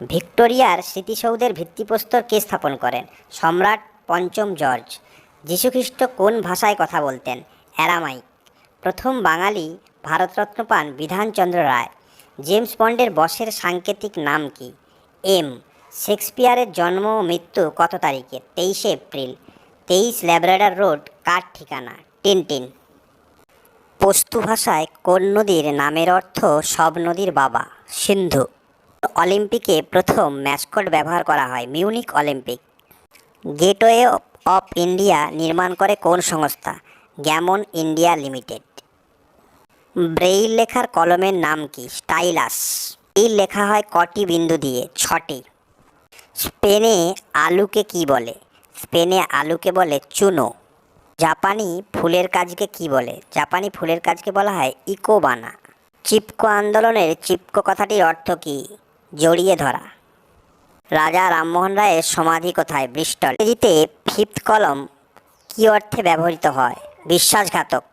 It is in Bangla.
ভিক্টোরিয়ার স্মৃতিসৌধের ভিত্তিপ্রস্তর কে স্থাপন করেন? সম্রাট পঞ্চম জর্জ। যীশুখ্রিস্ট কোন ভাষায় কথা বলতেন? অ্যারামাইক। প্রথম বাঙালি ভারতরত্ন পান বিধানচন্দ্র রায়। জেমস বন্ডের বসের সাংকেতিক নাম কি? এম। শেক্সপিয়ারের জন্ম ও মৃত্যু কত তারিখে? তেইশে এপ্রিল। তেইশ ল্যাব্রাডার রোড, কার ঠিকানা? টিনটিন পস্তু ভাষায় কোন নদীর নামের অর্থ সব নদীর বাবা? সিন্ধু। অলিম্পিকে প্রথম ম্যাসকট ব্যবহার করা হয় Munich Olympic. Gateway of India নির্মাণ করে কোন সংস্থা? Gammon India limited. ব্রেইল লেখার কলমের নাম কি? স্টাইলাস। এই লেখা হয় কটি বিন্দু দিয়ে? ছটি। স্পেনে আলুকে কি বলে? স্পেনে আলুকে বলে চুনো। জাপানি ফুলের কাজকে কি বলে? জাপানি ফুলের কাজকে বলা হয় ইকোবানা। চিপকো আন্দোলনের চিপকো কথাটির অর্থ কি? জড়িয়ে ধরা। রাজা রামমোহন রায়ের সমাধি কোথায়? ব্রিস্টল ইংরেজিতে ফিফথ কলম কি অর্থে ব্যবহৃত হয়? বিশ্বাসঘাতক।